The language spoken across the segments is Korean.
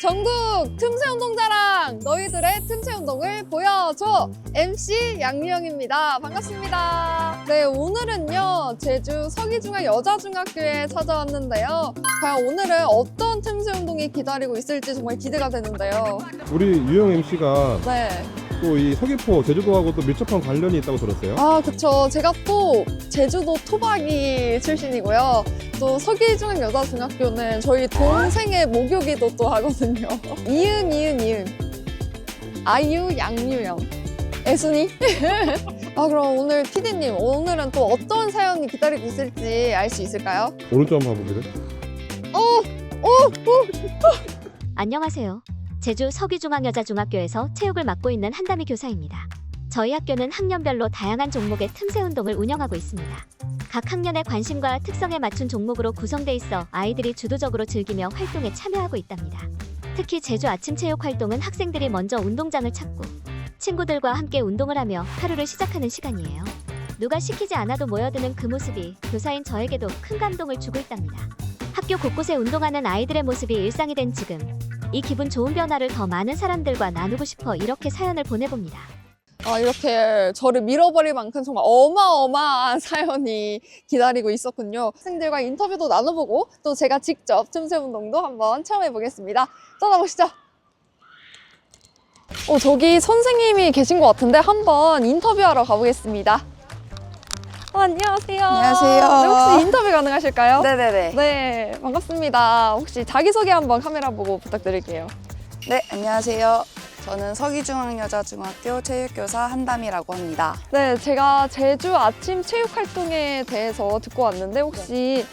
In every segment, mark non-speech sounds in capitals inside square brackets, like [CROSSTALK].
전국 틈새 운동자랑 너희들의 틈새 운동을 보여줘. MC 양유영입니다. 반갑습니다. 네 오늘은요 제주 서기중학 여자중학교에 찾아왔는데요. 과연 오늘은 어떤 틈새 운동이 기다리고 있을지 정말 기대가 되는데요. 우리 유영 MC가 네 또 이 서귀포 제주도하고 또 밀접한 관련이 있다고 들었어요. 아, 그쵸. 제가 또 제주도 토박이 출신이고요. 또 서기중학 여자중학교는 저희 동생의 목욕이도 또 하거든요. 이응, 이응, 이응. 아유, 양유영. 애순이? [LAUGHS] 아, 그럼 오늘 피디님, 오늘은 또 어떤 사연이 기다리고 있을지 알 수 있을까요? 오른쪽 한번 봐보세요. 오, 오! 안녕하세요. 제주 서귀중앙여자중학교에서 체육을 맡고 있는 한다미 교사입니다. 저희 학교는 학년별로 다양한 종목의 틈새 운동을 운영하고 있습니다. 각 학년의 관심과 특성에 맞춘 종목으로 구성돼 있어 아이들이 주도적으로 즐기며 활동에 참여하고 있답니다. 특히 제주 아침 체육 활동은 학생들이 먼저 운동장을 찾고 친구들과 함께 운동을 하며 하루를 시작하는 시간이에요. 누가 시키지 않아도 모여드는 그 모습이 교사인 저에게도 큰 감동을 주고 있답니다. 학교 곳곳에 운동하는 아이들의 모습이 일상이 된 지금 이 기분 좋은 변화를 더 많은 사람들과 나누고 싶어 이렇게 사연을 보내봅니다. 아, 이렇게 저를 밀어버릴 만큼 정말 어마어마한 [LAUGHS] 사연이 기다리고 있었군요. 학생들과 인터뷰도 나눠보고 또 제가 직접 틈새 운동도 한번 체험해 보겠습니다. 떠나보시죠. 어, 저기 선생님이 계신 것 같은데 한번 인터뷰하러 가보겠습니다. 어, 안녕하세요. 안녕하세요. 네, 혹시 인터뷰 가능하실까요? 네네네. 네, 반갑습니다. 혹시 자기소개 한번 카메라 보고 부탁드릴게요. 네, 안녕하세요. 저는 서기중앙여자중학교 체육교사 한담이라고 합니다. 네, 제가 제주 아침 체육 활동에 대해서 듣고 왔는데 혹시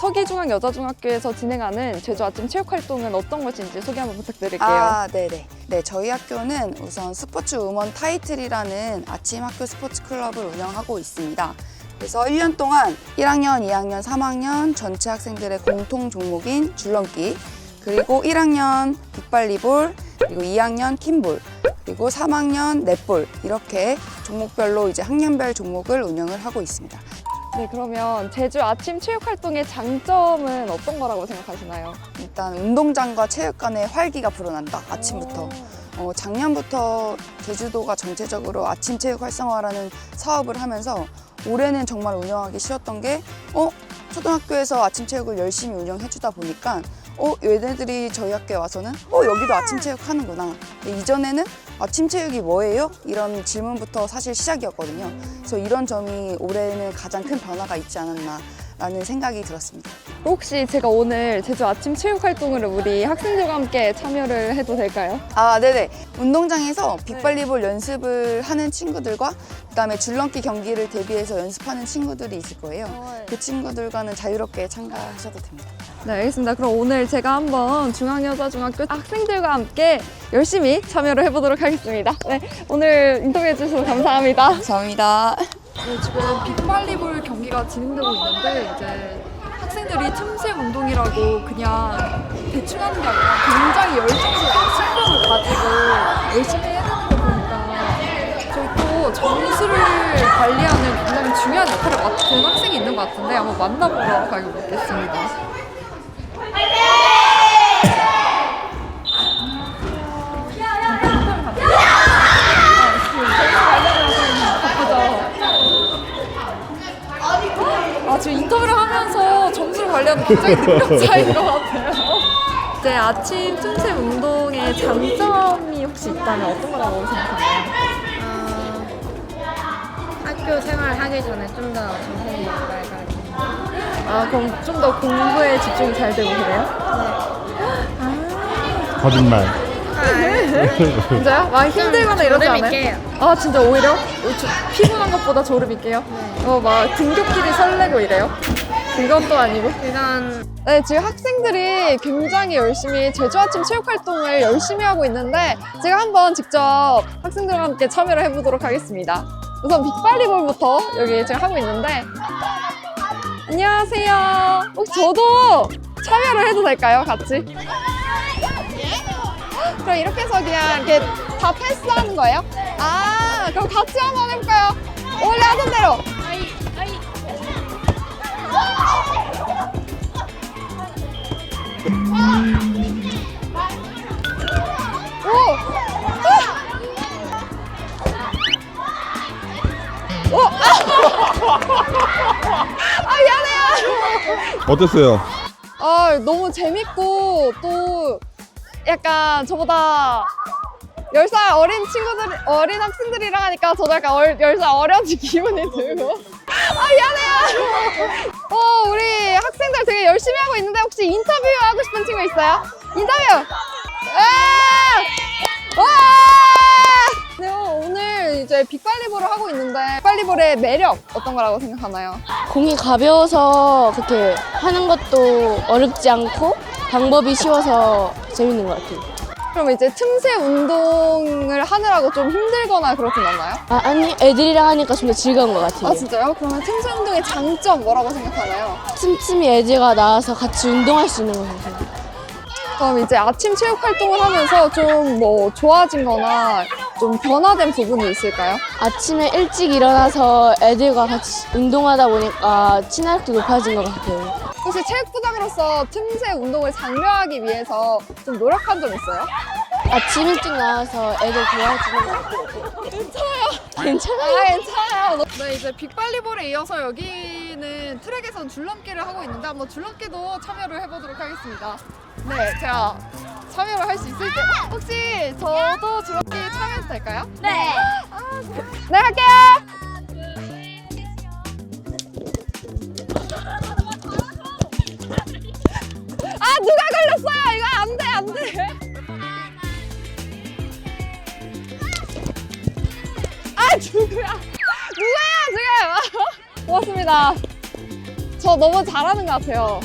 서기중앙 여자중학교에서 진행하는 제주 아침 체육 활동은 어떤 것인지 소개 한번 부탁드릴게요. 아, 네네. 네, 저희 학교는 우선 스포츠 우먼 타이틀이라는 아침 학교 스포츠 클럽을 운영하고 있습니다. 그래서 1년 동안 1학년, 2학년, 3학년 전체 학생들의 공통 종목인 줄넘기, 그리고 1학년 빅발리볼, 그리고 2학년 킴볼, 그리고 3학년 넷볼 이렇게 종목별로 이제 학년별 종목을 운영을 하고 있습니다. 네, 그러면 제주 아침 체육 활동의 장점은 어떤 거라고 생각하시나요? 일단 운동장과 체육관에 활기가 불어난다 아침부터 어, 작년부터 제주도가 전체적으로 아침 체육 활성화라는 사업을 하면서 올해는 정말 운영하기 쉬웠던 게 어? 초등학교에서 아침 체육을 열심히 운영해 주다 보니까 어? 얘네들이 저희 학교에 와서는 어? 여기도 아침 체육 하는구나 이전에는 아침 체육이 뭐예요? 이런 질문부터 사실 시작이었거든요 그래서 이런 점이 올해는 가장 큰 변화가 있지 않았나 라는 생각이 들었습니다 혹시 제가 오늘 제주 아침 체육 활동을 우리 학생들과 함께 참여를 해도 될까요? 아, 네네. 운동장에서 빅발리볼 연습을 하는 친구들과 그다음에 줄넘기 경기를 대비해서 연습하는 친구들이 있을 거예요. 그 친구들과는 자유롭게 참가하셔도 됩니다. 네, 알겠습니다. 그럼 오늘 제가 한번 중앙여자중학교 학생들과 함께 열심히 참여를 해보도록 하겠습니다. 네, 오늘 인터뷰해 주셔서 감사합니다. 감사합니다. 네, 지금 빅발리볼 경기가 진행되고 있는데 이제 학생들이 틈새 운동이라고 그냥 대충 하는 게 아니라 굉장히 열정적으로 승부를 가지고 열심히 해내는 거 보니까 저희 또 점수를 관리하는 굉장히 중요한 역할을 맡은 학생이 있는 것 같은데 한번 만나보러 가겠습니다. 아, 지금 인터뷰를 하면서 점수를 관리하는 굉장히 능력자인 것 같아요. 이제 아침 틈새 운동의 장점이 혹시 있다면 어떤 거라고 생각하나요? 학교 생활 하기 전에 좀 더 정신이 맑아지고 아, 그럼 좀 더 공부에 집중이 잘 되고 그래요? 거짓말. 진짜요? 많이 힘들거나 이러지 졸음 않아요? 있게요. 아, 진짜 오히려? 어, 저- 피곤한 것보다 졸음 있게요? 어, 막 등굣길이 설레고 이래요? 그건 또 아니고. 그건 네, 지금 학생들이 굉장히 열심히 제주 아침 체육 활동을 열심히 하고 있는데 제가 한번 직접 학생들과 함께 참여를 해보도록 하겠습니다. 우선 빅발리볼부터 여기 지금 하고 있는데 안녕하세요. 혹시 저도 참여를 해도 될까요? 같이? 그럼 이렇게 해서 그냥 이렇게 다 패스하는 거예요? 아, 그럼 같이 한번 해볼까요? 원래 하던 대로. 오! 아! 아 미안해요. 어땠어요? 아 너무 재밌고 또 약간 저보다 10살 어린 친구들 어린 학생들이랑 하니까 저도 약간 10살 어려진 기분이 들고 아 미안해요. 어, 우리 학생들 되게 열심히 하고 있는데 혹시 인터뷰 하고 싶은 친구 있어요? 인터뷰! 와! 와! 네, 오늘 이제 빅발리볼을 하고 있는데 빅발리볼의 매력 어떤 거라고 생각하나요? 공이 가벼워서 그렇게 하는 것도 어렵지 않고 방법이 쉬워서 재밌는 것 같아요. 그럼 이제 틈새 운동을 하느라고 좀 힘들거나 그렇진 않나요? 아, 아니 애들이랑 하니까 좀 더 즐거운 것 같아요. 아 진짜요? 그러면 틈새 운동의 장점 뭐라고 생각하나요? 틈틈이 애들과 나와서 같이 운동할 수 있는 것 같아요. 그럼 이제 아침 체육 활동을 하면서 좀 뭐 좋아진 거나 좀 변화된 부분이 있을까요? 아침에 일찍 일어나서 애들과 같이 운동하다 보니까 친화력도 높아진 것 같아요. 혹시 체육부장으로서 틈새 운동을 장려하기 위해서 좀 노력한 점 있어요? 아침 일찍 나와서 애들 도와주는 것 같아요. 괜찮아요. 괜찮아요. 아 괜찮아요. 네 이제 빅발리볼에 이어서 여기는 트랙에선 줄넘기를 하고 있는데 한번 줄넘기도 참여를 해보도록 하겠습니다. 네 제가 참여를 할 수 있을지 혹시 저도 줄넘기 참여해도 될까요? 네. 네 할게요. 아 누가 걸렸어요? 이거 안 돼, 안 돼. 아 누구야? 누구야 지금? 고맙습니다. 저 너무 잘하는 것 같아요.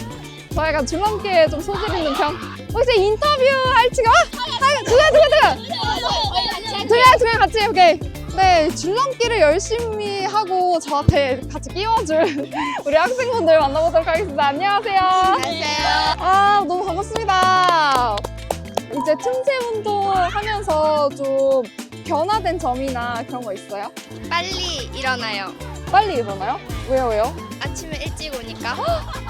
저 약간 줄넘기에 좀 소질 있는 편. 혹시 인터뷰 할 친구? 아, 두개 두개 두개. 두개 두개 같이 오케이. 네 줄넘기를 열심히 하고 저한테 같이 끼워줄 [LAUGHS] 우리 학생분들 만나보도록 하겠습니다. 안녕하세요. 안녕하세요. 아 너무 반갑습니다. 이제 틈새 운동 하면서 좀 변화된 점이나 그런 거 있어요? 빨리 일어나요. 빨리 일어나요? 왜요 왜요? 아침에 일찍 오니까.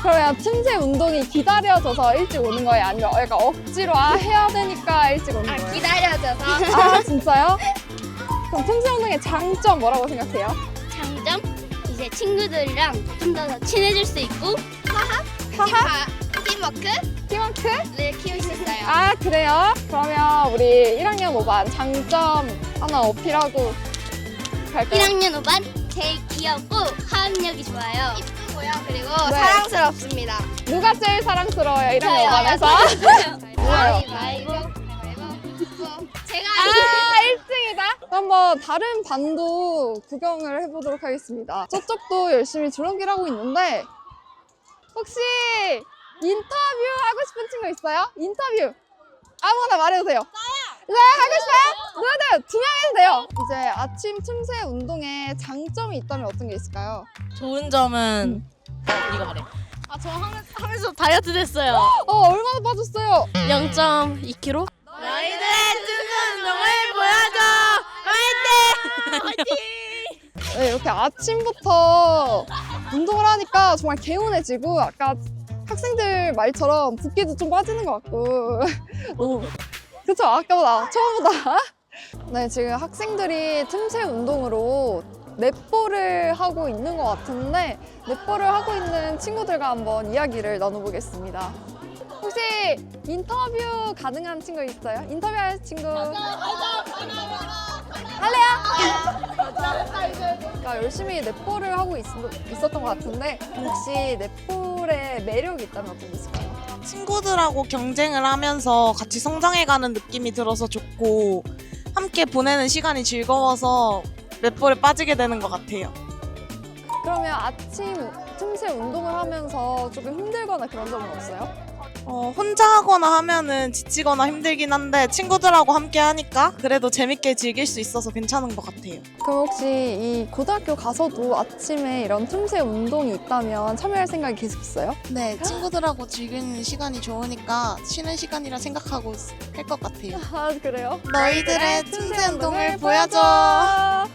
그러면 틈새 운동이 기다려져서 일찍 오는 거예요? 아니면 약간 억지로 아 해야 되니까 일찍 오는 아, 거예요? 기다려져서. 아 진짜요? 그럼 틈새 운동의 장점 뭐라고 생각해요? 장점? 이제 친구들이랑 좀 더 친해질 수 있고. 하하? 팀워- 팀워크를 팀워크? 키울 수 있어요. 아 그래요? 그러면 우리 1학년 5반 장점 하나 어필하고 갈까요? 1학년 5반 제일 귀엽고 화음력이 좋아요. 이쁘고요. 그리고 네. 사랑스럽습니다. 누가 제일 사랑스러워요? 1학년 저요. 5반에서? 누가요? 가위바위보. 제가 아 1등이다? 한번 다른 반도 구경을 해보도록 하겠습니다 저쪽도 열심히 하고 있는데 혹시 인터뷰 하고 싶은 친구 있어요? 인터뷰 아무거나 말해도 돼요 네 하고 싶어요? 누구든 두 명이면 돼요 이제 아침 틈새 운동에 장점이 있다면 어떤 게 있을까요? 좋은 점은 어, 이거 말해. 아, 저 하면서, 다이어트 됐어요. 어 얼마나 빠졌어요? 0.2kg? 너희들의 춤 운동을 보여줘! 화이팅! 네, 이렇게 아침부터 운동을 하니까 정말 개운해지고 아까 학생들 말처럼 붓기도 좀 빠지는 것 같고 너무 그쵸 아까보다 처음보다 [LAUGHS] 네 지금 학생들이 틈새 운동으로 넷볼을 하고 있는 것 같은데 넷볼을 하고 있는 친구들과 한번 이야기를 나눠보겠습니다 혹시 인터뷰 가능한 친구 있어요? 인터뷰할 친구 할래요? 그러니까 열심히 넷볼을 하고 있, 었던것 같은데 혹시 넷볼의 매력이 있다면 어떤 게 있을까요? 친구들하고 경쟁을 하면서 같이 성장해가는 느낌이 들어서 좋고 함께 보내는 시간이 즐거워서 넷볼에 빠지게 되는 것 같아요. 그러면 아침 틈새 운동을 하면서 조금 힘들거나 그런 점은 없어요? 어, 혼자 하거나 하면은 지치거나 힘들긴 한데 친구들하고 함께 하니까 그래도 재밌게 즐길 수 있어서 괜찮은 것 같아요. 그럼 혹시 이 고등학교 가서도 아침에 이런 틈새 운동이 있다면 참여할 생각이 계속 있어요? 네, 친구들하고 즐기는 시간이 좋으니까 쉬는 시간이라 생각하고 할 것 같아요. [LAUGHS] 아 그래요? 너희들의 틈새 운동을 보여줘.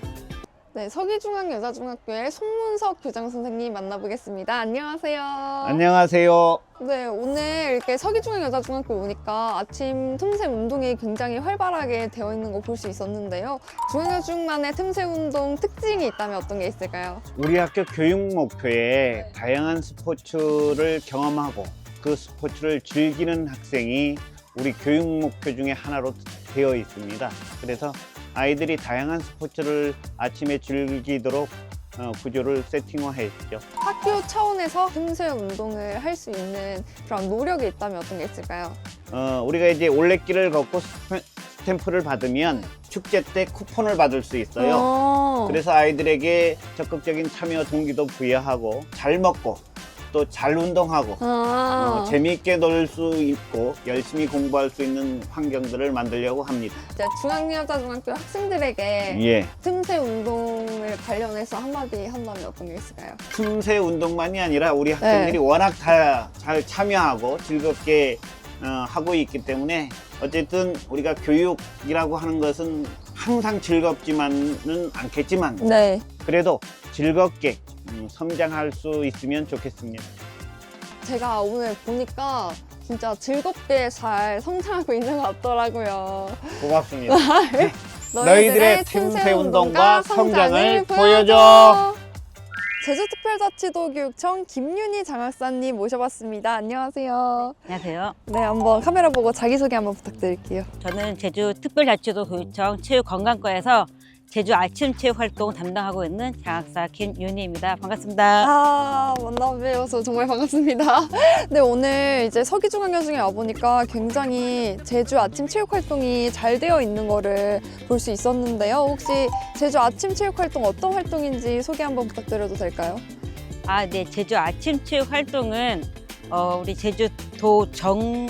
네, 서기중앙여자중학교의 송문석 교장 선생님 만나보겠습니다. 안녕하세요. 안녕하세요. 네, 오늘 이렇게 서기중앙여자중학교 오니까 아침 틈새 운동이 굉장히 활발하게 되어 있는 거 볼 수 있었는데요. 중앙여중만의 틈새 운동 특징이 있다면 어떤 게 있을까요? 우리 학교 교육 목표에 다양한 스포츠를 경험하고 그 스포츠를 즐기는 학생이 우리 교육 목표 중에 하나로 되어 있습니다. 그래서 아이들이 다양한 스포츠를 아침에 즐기도록 어, 구조를 세팅화했죠. 학교 차원에서 틈새 운동을 할 수 있는 그런 노력이 있다면 어떤 게 있을까요? 어, 우리가 이제 올레길을 걷고 스탬- 스탬프를 받으면 축제 때 쿠폰을 받을 수 있어요. 어. 그래서 아이들에게 적극적인 참여 동기도 부여하고 잘 먹고 또 잘 운동하고 아. 어, 재미있게 놀 수 있고 열심히 공부할 수 있는 환경들을 만들려고 합니다. 이제 중앙여자중학교 학생들에게 예. 틈새 운동을 관련해서 한마디 한다면 어떤 게 있을까요? 틈새 운동만이 아니라 우리 학생들이 워낙 다 잘 참여하고 즐겁게 어, 하고 있기 때문에 어쨌든 우리가 교육이라고 하는 것은 항상 즐겁지만은 않겠지만 네. 그래도 즐겁게 음, 성장할 수 있으면 좋겠습니다. 제가 오늘 보니까 진짜 즐겁게 잘 성장하고 있는 것 같더라고요. 고맙습니다. [LAUGHS] 너희들의 틈새 운동과 성장을 보여줘. 제주특별자치도교육청 김윤희 장학사님 모셔봤습니다. 안녕하세요. 안녕하세요. 네, 한번 카메라 보고 자기소개 한번 부탁드릴게요. 저는 제주 특별자치도 교육청 체육관광과에서 제주 아침 체육 활동 담당하고 있는 장학사 김윤희입니다. 반갑습니다. 아, 만나 뵈어서 정말 반갑습니다. [LAUGHS] 네, 오늘 이제 서기중앙여중에 와보니까 굉장히 제주 아침 체육 활동이 잘 되어 있는 거를 볼 수 있었는데요. 혹시 제주 아침 체육 활동 어떤 활동인지 소개 한번 부탁드려도 될까요? 아, 네. 제주 아침 체육 활동은 어, 우리 제주도 정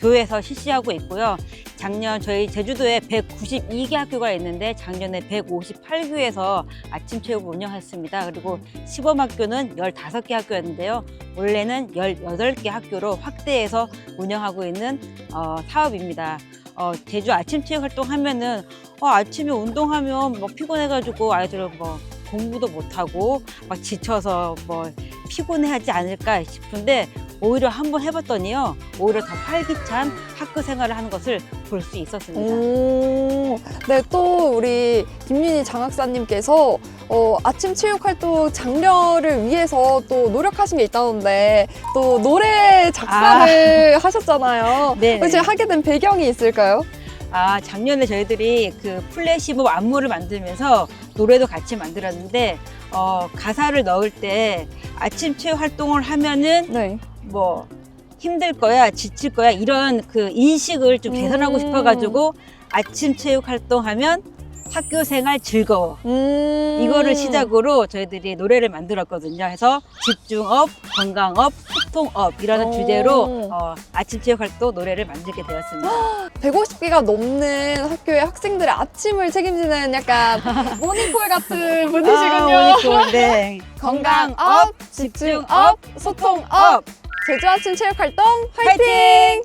교에서 실시하고 있고요. 작년 저희 제주도에 192개 학교가 있는데 작년에 158교에서 아침 체육을 운영했습니다. 그리고 시범 학교는 15개 학교였는데요. 올해는 18개 학교로 확대해서 운영하고 있는 어, 사업입니다. 어, 제주 아침 체육 활동하면은 어, 아침에 운동하면 뭐 피곤해가지고 아이들 뭐 공부도 못하고 막 지쳐서 뭐 피곤해하지 않을까 싶은데 오히려 한번 해봤더니요 오히려 더 활기찬 학교 생활을 하는 것을 볼 수 있었습니다. 오, 네, 또 우리 김윤희 장학사님께서 어, 아침 체육 활동 장려를 위해서 또 노력하신 게 있다던데 또 노래 작사를 하셨잖아요. [LAUGHS] 네. 혹시 하게 된 배경이 있을까요? 아 작년에 저희들이 그 플래시몹 안무를 만들면서 노래도 같이 만들었는데 어, 가사를 넣을 때 아침 체육 활동을 하면은 네. 뭐 힘들 거야, 지칠 거야 이런 그 인식을 좀 개선하고 음. 싶어가지고 아침 체육 활동하면 학교 생활 즐거워. 음. 이거를 시작으로 저희들이 노래를 만들었거든요. 해서 집중업, 건강업, 소통업 이라는 오. 주제로 어, 아침 체육 활동 노래를 만들게 되었습니다. [GASPS] 150개가 넘는 학교의 학생들의 아침을 책임지는 약간 [LAUGHS] 모닝콜 같은 분이시군요. 아, 모니콜, 네. [LAUGHS] 건강업, 집중업, 소통업. 제주 아침 체육 활동 화이팅! 화이팅!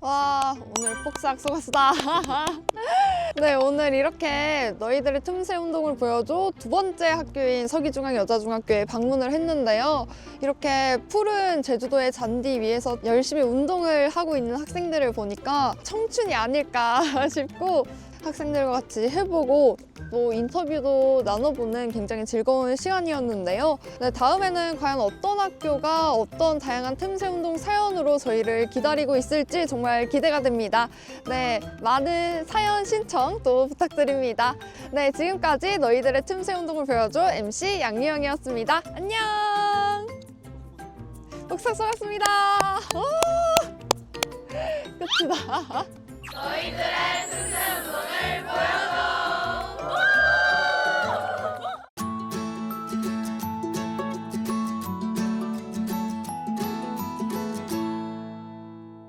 와 오늘 폭삭 소가수다. [LAUGHS] 네 오늘 이렇게 너희들의 틈새 운동을 보여줘 두 번째 학교인 서기중앙여자중학교에 방문을 했는데요. 이렇게 푸른 제주도의 잔디 위에서 열심히 운동을 하고 있는 학생들을 보니까 청춘이 아닐까 [LAUGHS] 싶고 학생들과 같이 해보고 또 인터뷰도 나눠보는 굉장히 즐거운 시간이었는데요. 네, 다음에는 과연 어떤 학교가 어떤 다양한 틈새 운동 사연으로 저희를 기다리고 있을지 정말 기대가 됩니다. 네, 많은 사연 신청 또 부탁드립니다. 네, 지금까지 너희들의 틈새 운동을 보여줘 MC 양유영이었습니다. 안녕! 복사. 오! [LAUGHS] 끝이다. 너희들의 틈새